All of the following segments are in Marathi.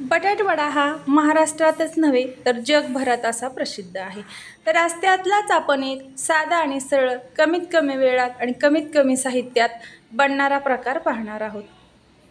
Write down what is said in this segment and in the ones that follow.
बटाटवडा हा महाराष्ट्रातच नव्हे तर जगभरात असा प्रसिद्ध आहे. तर आज त्यातलाच आपण एक साधा आणि सरळ कमीत कमी वेळात आणि कमीत कमी साहित्यात बनणारा प्रकार पाहणार आहोत.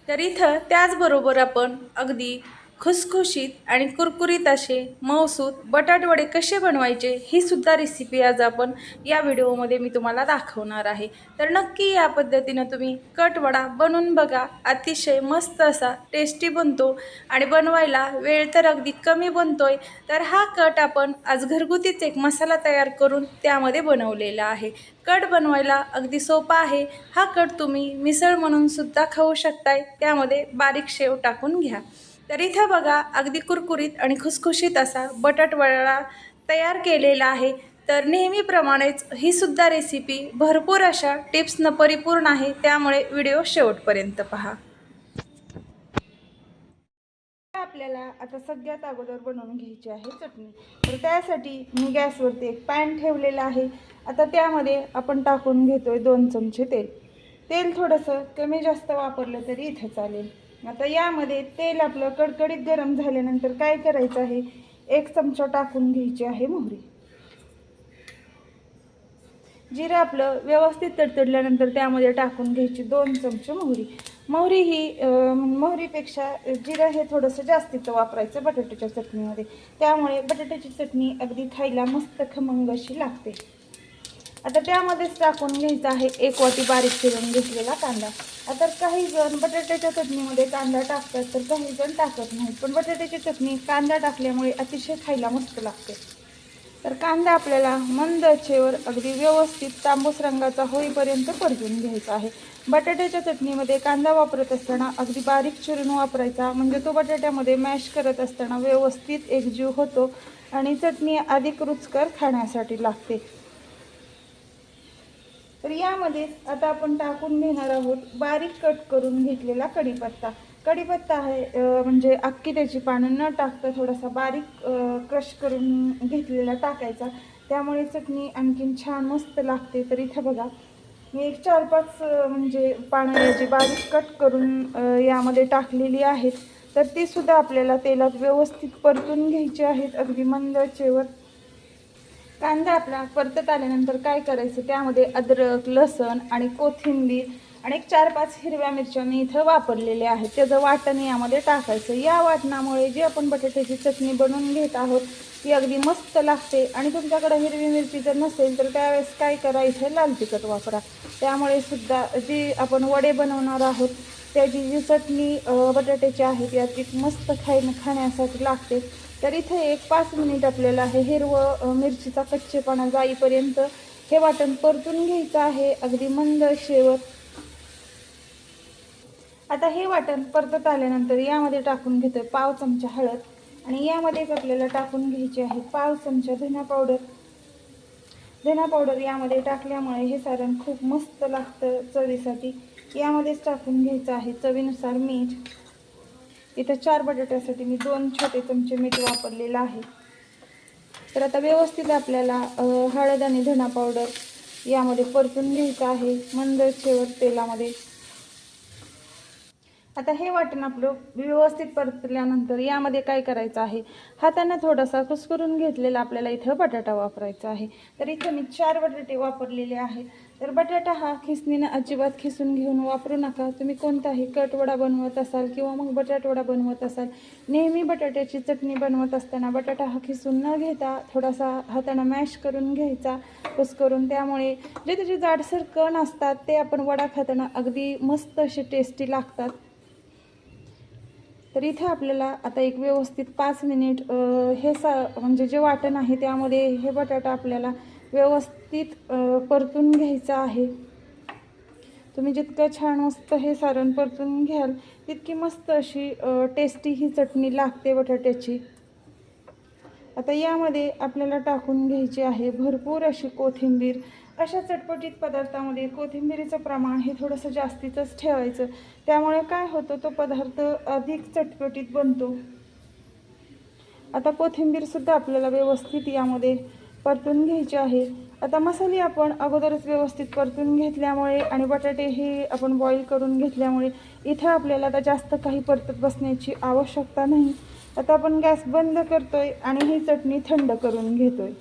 तर इथं त्याचबरोबर आपण अगदी खुसखुशीत आणि कुरकुरीत असे मऊसूत बटाटवडे कसे बनवायचे ही सुद्धा रेसिपी आज आपण या व्हिडिओमध्ये मी तुम्हाला दाखवणार आहे. तर नक्की या पद्धतीनं तुम्ही कटवडा बनवून बघा. अतिशय मस्त असा टेस्टी बनतो आणि बनवायला वेळ तर अगदी कमी बनतोय. तर हा कट आपण आज घरगुतीच एक मसाला तयार करून त्यामध्ये बनवलेला आहे. कट बनवायला अगदी सोपा आहे. हा कट तुम्ही मिसळ म्हणून सुद्धा खाऊ शकताय. त्यामध्ये बारीक शेव टाकून घ्या. तर इथं बघा अगदी कुरकुरीत आणि खुसखुशीत असा बटाटवडा तयार केलेला आहे. तर नेहमीप्रमाणेच ही सुद्धा रेसिपी भरपूर अशा टिप्सनं परिपूर्ण आहे. त्यामुळे व्हिडिओ शेवटपर्यंत पहा. आपल्याला आता सगळ्यात अगोदर बनवून घ्यायची आहे चटणी. तर त्यासाठी मी गॅसवरती एक पॅन ठेवलेला आहे. आता त्यामध्ये आपण टाकून घेतोय दोन चमचे तेल. तेल थोडंसं कमी जास्त वापरलं तरी इथं चालेल. आता यामध्ये तेल आपलं कडकडीत गरम झाल्यानंतर काय करायचं आहे? एक चमचा टाकून घ्यायची आहे मोहरी. जिरं आपलं व्यवस्थित तडतडल्यानंतर त्यामध्ये टाकून घ्यायची दोन चमचे मोहरी. मोहरी ही मोहरीपेक्षा जिरं हे थोडंसं जास्तीचं वापरायचं बटाट्याच्या चटणीमध्ये. त्यामुळे बटाट्याची चटणी अगदी खायला मस्त खमंग अशी लागते. आता त्यामध्येच टाकून घ्यायचा आहे. एक वाटी बारीक चिरून घेतलेला कांदा. आता काही जण बटाट्याच्या चटणीमध्ये कांदा टाकतात तर काही जण टाकत नाहीत. पण बटाट्याची चटणी कांदा टाकल्यामुळे अतिशय खायला मस्त लागते. तर कांदा आपल्याला मंद आचेवर अगदी व्यवस्थित तांबूस रंगाचा होईपर्यंत परतून घ्यायचा आहे. बटाट्याच्या चटणीमध्ये कांदा वापरत असताना अगदी बारीक चिरून वापरायचा म्हणजे तो बटाट्यामध्ये मॅश करत असताना व्यवस्थित एकजीव होतो आणि चटणी अधिक रुचकर खाण्यासाठी लागते. तर यामध्ये आता आपण टाकून घेणार आहोत बारीक कट करून घेतलेला कढीपत्ता. कढीपत्ता आहे म्हणजे अख्खी त्याची पानं न टाकता थोडासा बारीक क्रश करून घेतलेला टाकायचा. त्यामुळे चटणी आणखीन छान मस्त लागते. तर इथं बघा मी एक चार पाच म्हणजे पानं याची बारीक कट करून यामध्ये टाकलेली आहेत. तर ती सुद्धा आपल्याला तेलात व्यवस्थित परतून घ्यायची आहेत. अगदी मंद आचेवर कांदा आपला परतत आल्यानंतर काय करायचं? त्यामध्ये अद्रक लसण आणि कोथिंबीर आणि एक चार पाच हिरव्या मिरच्या मी इथं वापरलेल्या आहेत. त्याचं वाटण यामध्ये टाकायचं. या वाटणामुळे जी आपण बटाट्याची चटणी बनवून घेत आहोत ती अगदी मस्त लागते. आणि तुमच्याकडे हिरवी मिरची जर नसेल तर त्यावेळेस काय करा? इथे लाल तिखट वापरा. त्यामुळे सुद्धा जी आपण वडे बनवणार आहोत त्याची जी चटणी बटाट्याची आहे ती अगदी मस्त खाय खाण्यासाठी लागते. तर इथे एक पाच मिनिट आपल्याला हे हिरवं मिरचीचा कच्चेपणा जाईपर्यंत हे वाटण परतून घ्यायचं आहे. अगदी मंद शेवर आता हे वाटण परतत आल्यानंतर यामध्ये टाकून घेतोय पाव चमचा हळद आणि यामध्येच आपल्याला टाकून घ्यायची आहे पाव चमचा धना पावडर. धना पावडर यामध्ये टाकल्यामुळे हे सारण खूप मस्त लागतं चवीसाठी. यामध्येच टाकून घ्यायचं आहे चवीनुसार मीठ. इथं चार बटाट्यासाठी मी दोन छोटे चमचे मीठ वापरलेलं आहे. तर आता व्यवस्थित आपल्याला हळद आणि धना पावडर यामध्ये परतून घ्यायचं आहे. मंद शेवट तेलामध्ये आता हे वाटण आपलं व्यवस्थित परतल्यानंतर यामध्ये काय करायचं आहे? हाताने थोडासा कुस्करून घेतलेला आपल्याला इथं बटाटा वापरायचा आहे. तर इथं मी चार बटाटे वापरलेले आहेत. तर बटाटा हा खिसणीनं अजिबात खिसून घेऊन वापरू नका. तुम्ही कोणताही कटवडा बनवत असाल किंवा मग बटाटवडा बनवत असाल नेहमी बटाट्याची चटणी बनवत असताना बटाटा हा खिसून न घेता थोडासा हातानं मॅश करून घ्यायचा कुस्करून. त्यामुळे जे त्याचे जाडसर कण असतात ते आपण वडा खाताना अगदी मस्त असे टेस्टी लागतात. तर इथे आपल्याला आता एक व्यवस्थित पाच मिनिट हे सा म्हणजे जे वाटण आहे त्यामध्ये हे बटाटा आपल्याला व्यवस्थित परतून घ्यायचं आहे. तुम्ही जितकं छान मस्त हे सारण परतून घ्याल तितकी मस्त अशी टेस्टी ही चटणी लागते बटाट्याची. आता यामध्ये आपल्याला टाकून घ्यायची आहे भरपूर अशी कोथिंबीर अशा चटपटीत पदार्थामध्ये कोथिंबीरीचं प्रमाण हे थोडंसं जास्तीचंच ठेवायचं. त्यामुळे काय होतं तो पदार्थ अधिक चटपटीत बनतो. आता कोथिंबीरसुद्धा आपल्याला व्यवस्थित यामध्ये परतून घ्यायची आहे. आता मसाले आपण अगोदरच व्यवस्थित परतून घेतल्यामुळे आणि बटाटे हे आपण बॉईल करून घेतल्यामुळे इथं आपल्याला आता जास्त काही परतत बसण्याची आवश्यकता नाही. आता आपण गॅस बंद करतोय आणि ही चटणी थंड करून घेतोय.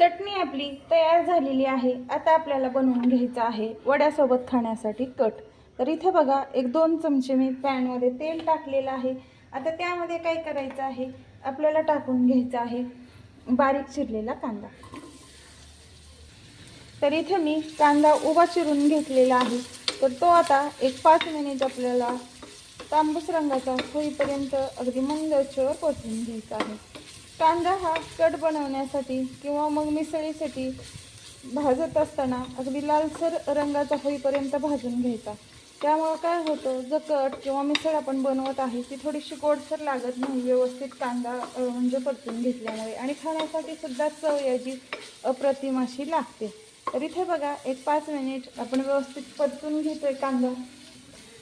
चटणी आपली तयार झालेली आहे. आता आपल्याला बनवून घ्यायचं आहे वड्यासोबत खाण्यासाठी कट. तर इथे बघा एक दोन चमचे मी पॅनमध्ये तेल टाकलेलं आहे. आता त्यामध्ये काय करायचं आहे? आपल्याला टाकून घ्यायचं आहे बारीक चिरलेला कांदा. तर इथे मी कांदा उभा चिरून घेतलेला आहे. तर तो आता एक पाच मिनिट आपल्याला तांबूस रंगाचा होईपर्यंत अगदी मंद आचेवर पोचवून घ्यायचा आहे. कांदा हा कट बनवण्यासाठी किंवा मग मिसळीसाठी भाजत असताना अगदी लालसर रंगाचा होईपर्यंत भाजून घ्यायचा. त्यामुळं काय होतं जर कट किंवा मिसळ आपण बनवत आहे ती थोडीशी गोडसर लागत नाही व्यवस्थित कांदा म्हणजे परतून घेतल्यामुळे. आणि खाण्यासाठी सुद्धा चव याची अप्रतिम अशी लागते. तर इथे बघा एक पाच मिनिट आपण व्यवस्थित परतून घेतोय कांदा.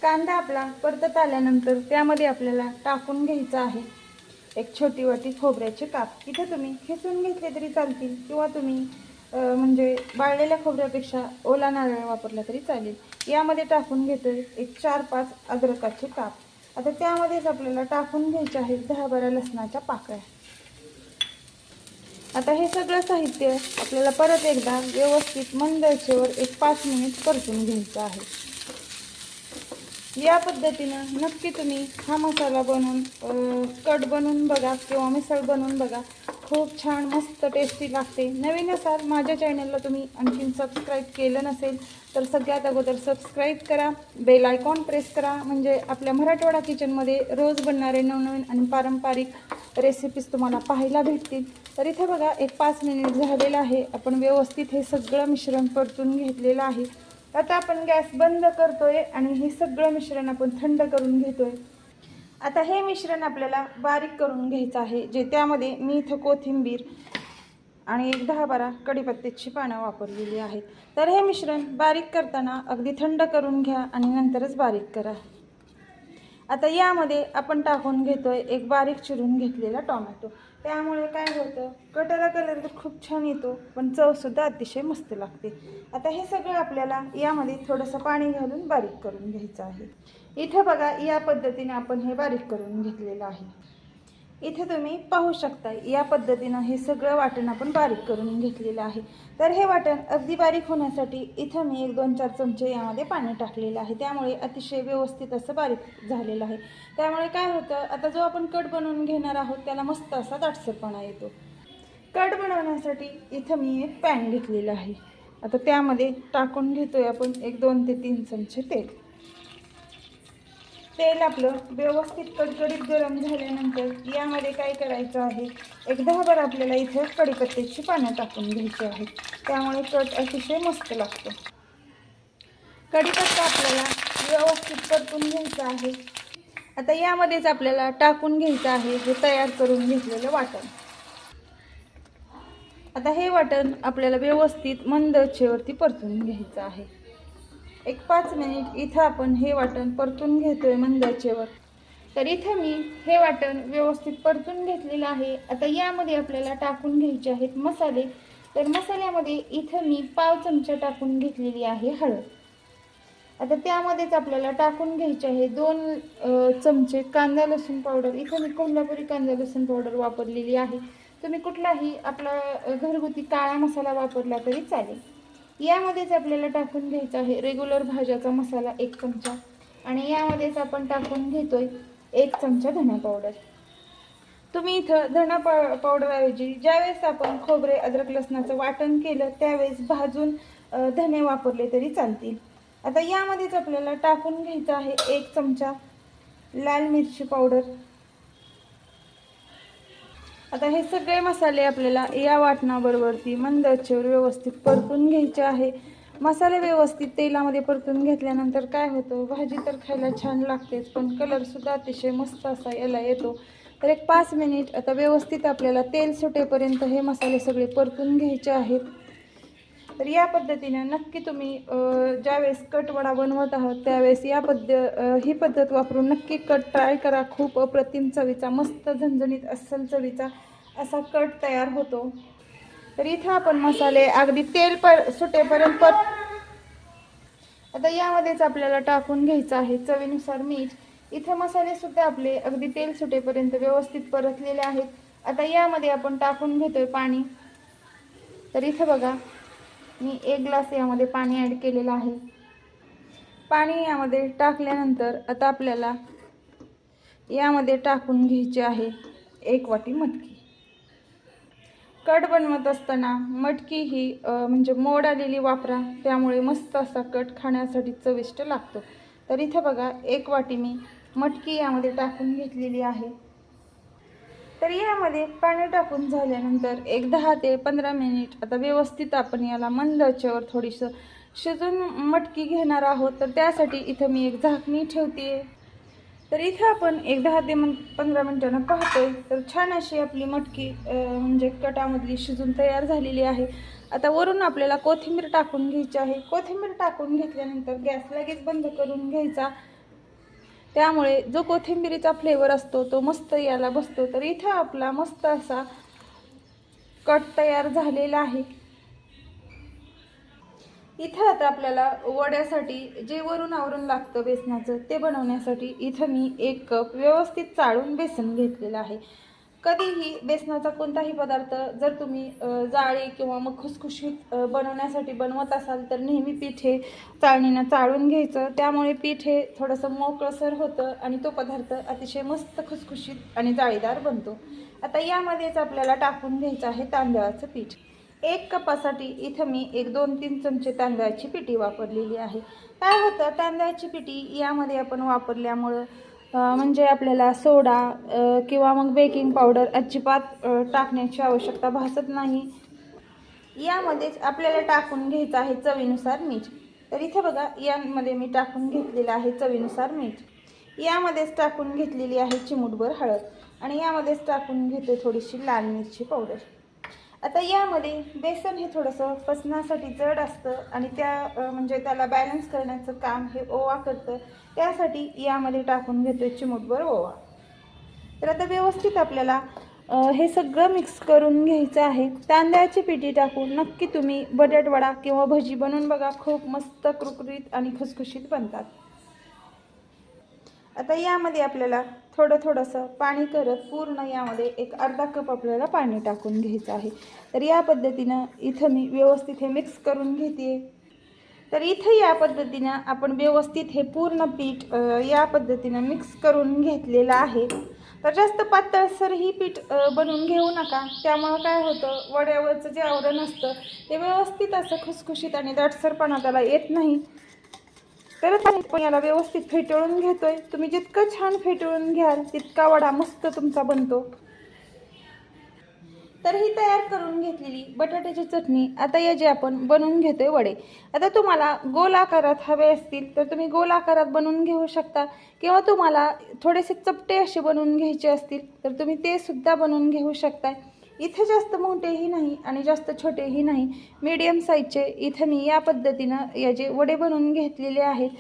कांदा आपला परतत आल्यानंतर त्यामध्ये आपल्याला टाकून घ्यायचा आहे. एक छोटी वाटी खोबऱ्याचे काप. इथं तुम्ही खेचून घेतले तरी चालतील किंवा तुम्ही म्हणजे बाळलेल्या खोबऱ्यापेक्षा ओला नारळ वापरला तरी चालेल. यामध्ये टाकून घेतो एक चार पाच अद्रकाचे काप. आता त्यामध्येच आपल्याला टाकून घ्यायचे आहेत दहा बारा लसणाच्या पाकळ्या. आता हे सगळं साहित्य आपल्याला परत एकदा व्यवस्थित मंद एक पाच मिनिट परतून घ्यायचं आहे. या पद्धतीनं नक्की तुम्ही हा मसाला बनवून कट बनवून बघा किंवा मिसळ बनवून बघा. खूप छान मस्त टेस्टी लागते. नवीन असाल माझ्या चॅनलला तुम्ही आणखीन सबस्क्राईब केलं नसेल तर सगळ्यात अगोदर सबस्क्राईब करा. बेल आयकॉन प्रेस करा. म्हणजे आपल्या मराठवाडा किचनमध्ये रोज बनणारे नवनवीन आणि पारंपरिक रेसिपीज तुम्हाला पाहायला भेटतील. तर इथे बघा एक पाच मिनिट झालेलं आहे. आपण व्यवस्थित हे सगळं मिश्रण परतून घेतलेलं आहे. आता आपण गॅस बंद करतोय आणि हे सगळं मिश्रण आपण थंड करून घेतोय. आता हे मिश्रण आपल्याला बारीक करून घ्यायचं आहे जे त्यामध्ये मी इथं कोथिंबीर आणि एक दहा बारा कडीपत्त्याची पानं वापरलेली आहेत. तर हे मिश्रण बारीक करताना अगदी थंड करून घ्या आणि नंतरच बारीक करा. आता यामध्ये आपण टाकून घेतोय एक बारीक चिरून घेतलेला टोमॅटो. त्यामुळे काय होतं कटाला कलर तर खूप छान येतो पण चवसुद्धा अतिशय मस्त लागते. आता हे सगळं आपल्याला यामध्ये थोडंसं पाणी घालून बारीक करून घ्यायचं आहे. इथं बघा या पद्धतीने आपण हे बारीक करून घेतलेलं आहे. इथे तुम्ही पाहू शकता या पद्धतीनं हे सगळं वाटण आपण बारीक करून घेतलेलं आहे. तर हे वाटण अगदी बारीक होण्यासाठी इथं मी एक दोन चार चमचे यामध्ये पाणी टाकलेलं आहे. त्यामुळे अतिशय व्यवस्थित असं बारीक झालेलं आहे. त्यामुळे काय होतं आता जो आपण कट बनवून घेणार आहोत त्याला मस्त असा दाटसरपणा येतो. कट बनवण्यासाठी इथं मी एक पॅन घेतलेलं आहे. आता त्यामध्ये टाकून घेतोय आपण एक दोन ते तीन चमचे तेल. तेल आपलं व्यवस्थित कडकडीत गरम झाल्यानंतर यामध्ये काय करायचं आहे? एक दहाभर आपल्याला इथे कढीपत्त्याची पानं टाकून घ्यायची आहेत त्यामुळे कट अतिशय मस्त लागतो. कढीपत्ता आपल्याला व्यवस्थित परतून घ्यायचा आहे. आता यामध्येच आपल्याला टाकून घ्यायचं आहे. हे तयार करून घेतलेलं वाटण. आता हे वाटण आपल्याला व्यवस्थित मंद आचेवरती परतून घ्यायचं आहे. एक पाच मिनिट इथं आपण हे वाटण परतून घेतोय मंदाचेवर तर इथं मी हे वाटण व्यवस्थित परतून घेतलेलं आहे. आता यामध्ये आपल्याला टाकून घ्यायचे आहेत मसाले. तर मसाल्यामध्ये इथं मी पाव चमचा टाकून घेतलेली आहे हळद. आता त्यामध्येच आपल्याला टाकून घ्यायचे आहे दोन चमचे कांदा लसूण पावडर. इथं मी कोल्हापुरी कांदा लसूण पावडर वापरलेली आहे. तुम्ही कुठलाही आपला घरगुती काळा मसाला वापरला तरी चालेल. यामध्येच आपल्याला टाकून घ्यायचा आहे. रेग्युलर भाज्याचा मसाला एक चमचा. आणि यामध्येच आपण टाकून घेतोय एक चमचा धना पावडर तुम्ही इथं धना पा पावडरऐवजी ज्यावेळेस आपण खोबरे अद्रक लसणाचं वाटण केलं त्यावेळेस भाजून धने वापरले तरी चालतील. आता यामध्येच आपल्याला टाकून घ्यायचं आहे एक चमचा लाल मिरची पावडर आता हे सगळे मसाले आपल्याला या वाटणाबरोबरती मंद आचेवर व्यवस्थित परतून घ्यायचे आहे. मसाले व्यवस्थित तेलामध्ये परतून घेतल्यानंतर काय होतं? भाजी तर खायला छान लागतेच पण कलरसुद्धा अतिशय मस्त असा याला येतो. तर एक पाच मिनिट आता व्यवस्थित आपल्याला तेल सुटेपर्यंत हे मसाले सगळे परतून घ्यायचे आहेत. तर या पद्धतीने नक्की तुम्ही ज्यावेळेस कटवडा बनवत आहात त्यावेळेस या पद्ध ही पद्धत वापरून नक्की कट ट्राय करा. खूप अप्रतिम चवीचा मस्त झणझणीत अस्सल चवीचा असा कट तयार होतो. तर इथं आपण मसाले अगदी तेल पर सुटेपर्यंत पर आता यामध्येच आपल्याला टाकून घ्यायचं आहे चवीनुसार मीठ. इथं मसाले सुद्धा आपले अगदी तेल सुटेपर्यंत व्यवस्थित परतलेले आहेत. आता यामध्ये आपण टाकून घेतोय पाणी. तर इथं बघा मी एक ग्लास यामध्ये पाणी ॲड केलेलं आहे. पाणी यामध्ये टाकल्यानंतर आता आपल्याला यामध्ये टाकून घ्यायचे आहे एक वाटी मटकी. कट बनवत असताना मटकी ही म्हणजे मोड आलेली वापरा त्यामुळे मस्त असा कट खाण्यासाठी चविष्ट लागतो. तर इथं बघा एक वाटी मी मटकी यामध्ये टाकून घेतलेली आहे. तर यामध्ये पाणी टाकून झाल्यानंतर एक दहा ते पंधरा मिनिट आता व्यवस्थित आपण याला मंद आचेवर थोडीसं शिजून मटकी घेणार आहोत. तर त्यासाठी इथं मी एक झाकणी ठेवते तर इथं आपण एक दहा ते मन पंधरा मिनटानं पाहतोय. तर छान अशी आपली मटकी म्हणजे कटामधली शिजून तयार झालेली आहे. आता वरून आपल्याला कोथिंबीर टाकून घ्यायची आहे. कोथिंबीर टाकून घेतल्यानंतर गॅस लगेच बंद करून घ्यायचा. त्यामुळे जो कोथिंबिरीचा फ्लेवर असतो तो मस्त याला बसतो. तर इथं आपला मस्त असा कट तयार झालेला आहे. इथं आता आपल्याला वड्यासाठी जे वरून आवरून लागतं बेसनाचं ते बनवण्यासाठी इथं मी एक कप व्यवस्थित चाळून बेसन घेतलेलं आहे. कधीही बेसनाचा कोणताही पदार्थ जर तुम्ही जाळी किंवा मग खुसखुशीत बनवण्यासाठी बनवत असाल तर नेहमी पीठ हे चाळणीनं चाळून घ्यायचं. त्यामुळे पीठ हे थोडंसं मोकळसर होतं आणि तो पदार्थ अतिशय मस्त खुसखुशीत आणि जाळीदार बनतो. आता यामध्येच आपल्याला टाकून घ्यायचं आहे तांदळाचं पीठ. एक कपासाठी इथं मी एक दोन तीन चमचे तांदळाची पिठी वापरलेली आहे. काय होतं? तांदळाची पिठी यामध्ये आपण वापरल्यामुळं म्हणजे आपल्याला सोडा किंवा मग बेकिंग पावडर अजिबात टाकण्याची आवश्यकता भासत नाही. यामध्येच आपल्याला टाकून घ्यायचं आहे चवीनुसार मीठ. तर इथे बघा यामध्ये मी टाकून घेतलेलं आहे चवीनुसार मीठ. यामध्येच टाकून घेतलेली आहे चिमूटभर हळद. आणि यामध्येच टाकून घेते थोडीशी लाल मिरची पावडर आता यामध्ये बेसन हे थोडंसं पसनासाठी जड असतं आणि त्या म्हणजे त्याला बॅलन्स करण्याचं काम हे ओवा करतं. त्यासाठी यामध्ये टाकून घेतो चिमूटभर ओवा. तर आता व्यवस्थित आपल्याला हे सगळं मिक्स करून घ्यायचं आहे. तांदळाची पिठी टाकून नक्की तुम्ही बटाटवडा किंवा भजी बनवून बघा. खूप मस्त कुरकुरीत आणि खुसखुशीत बनतात. आता यामध्ये आपल्याला थोडं थोडंसं पाणी करत पूर्ण यामध्ये एक अर्धा कप आपल्याला पाणी टाकून घ्यायचं आहे. तर या पद्धतीनं इथं मी व्यवस्थित हे मिक्स करून घेते. तर इथं या पद्धतीनं आपण व्यवस्थित हे पूर्ण पीठ या पद्धतीनं मिक्स करून घेतलेलं आहे. तर जास्त पातळसरही पीठ बनवून घेऊ नका. त्यामुळं काय होतं वड्यावरचं जे आवरण असतं ते व्यवस्थित असं खुसखुशीत आणि दाटसरपणा त्याला येत नाही. तर आपण याला व्यवस्थित फेटळून घेतोय. तुम्ही जितकं छान फेटळून घ्याल तितका वडा मस्त तुमचा बनतो. तर ही तयार करून घेतलेली बटाट्याची चटणी. आता या जे आपण बनवून घेतोय वडे. आता तुम्हाला गोल आकारात हवे असतील तर तुम्ही गोल आकारात बनवून घेऊ शकता. किंवा तुम्हाला थोडेसे चपटे असे बनवून घ्यायचे असतील तर तुम्ही ते सुद्धा बनवून घेऊ शकता इथे जास्त मोठेही नाही आणि जास्त छोटेही नाही. मीडियम साईजचे इथे मी या पद्धतीनं याचे वडे बनवून घेतलेले आहेत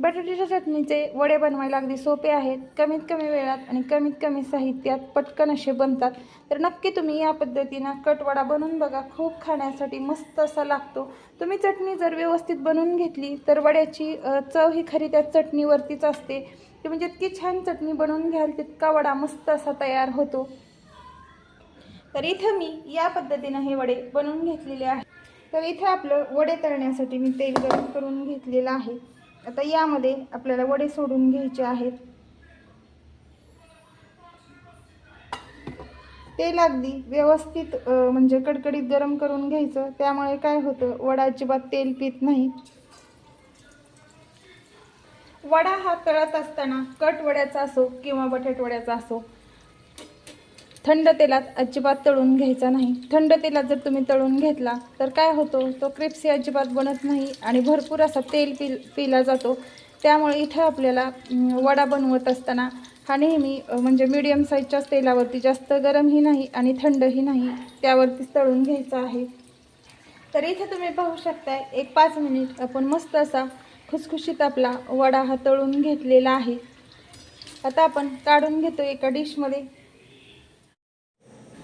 बटाट्याच्या चटणीचे वडे बनवायला अगदी सोपे आहेत. कमीत कमी वेळात आणि कमीत कमी साहित्यात पटकन असे बनतात. तर नक्की तुम्ही या पद्धतीनं कटवडा बनवून बघा. खूप खाण्यासाठी मस्त असा लागतो. तुम्ही चटणी जर व्यवस्थित बनवून घेतली तर वड्याची चव ही खरी त्या चटणीवरतीच असते. तुम्ही जितकी छान चटणी बनवून घ्याल तितका वडा मस्त असा तयार होतो. तर इथं मी या पद्धतीनं हे वडे बनवून घेतलेले आहे. तर इथं आपलं वडे तळण्यासाठी मी तेल गरम करून घेतलेलं आहे. आता यामध्ये आपल्याला वडे सोडून घ्यायचे आहेत. तेल अगदी व्यवस्थित म्हणजे कडकडीत गरम करून घ्यायचं. त्यामुळे काय होतं वडा अजिबात तेल पित नाही. वडा हा तळत असताना कट वड्याचा असो किंवा बटाट वड्याचा असो थंड तेलात अजिबात तळून घ्यायचा नाही. थंड तेलात जर तुम्ही तळून घेतला तर काय होतो? तो क्रिप्सी अजिबात बनत नाही आणि भरपूर असा तेल पि पिला जातो. त्यामुळे इथं आपल्याला वडा बनवत असताना हा नेहमी म्हणजे मीडियम साईजच्याच तेलावरती जास्त गरमही नाही आणि थंडही नाही त्यावरतीच तळून घ्यायचा आहे. तर इथे तुम्ही पाहू शकताय एक पाच मिनिट आपण मस्त असा खुसखुशीत आपला वडा हा तळून घेतलेला आहे. आता आपण काढून घेतो एका डिशमध्ये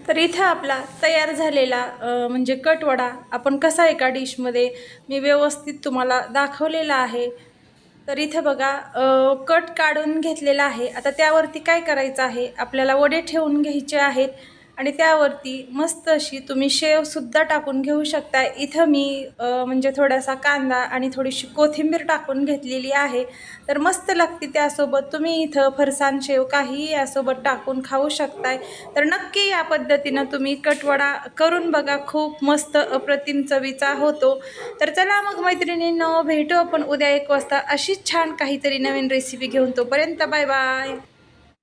तर इथं आपला तयार झालेला म्हणजे कटवडा आपण कसा एका डिशमध्ये मी व्यवस्थित तुम्हाला दाखवलेला आहे. तर इथं बघा कट काढून घेतलेला आहे. आता त्यावरती काय करायचं आहे? आपल्याला वडे ठेवून घ्यायचे आहेत. आणि त्यावरती मस्त अशी तुम्ही शेवसुद्धा टाकून घेऊ शकता. इथं मी म्हणजे थोडासा कांदा आणि थोडीशी कोथिंबीर टाकून घेतलेली आहे. तर मस्त लागते त्यासोबत. तुम्ही इथं फरसाण शेव काहीही यासोबत टाकून खाऊ शकताय. तर नक्की या पद्धतीनं तुम्ही कटवडा करून बघा. खूप मस्त अप्रतिम चवीचा होतो. तर चला मग मैत्रिणींनो भेटू आपण उद्या एक वाजता अशीच छान काहीतरी नवीन रेसिपी घेऊन. तोपर्यंत बाय बाय.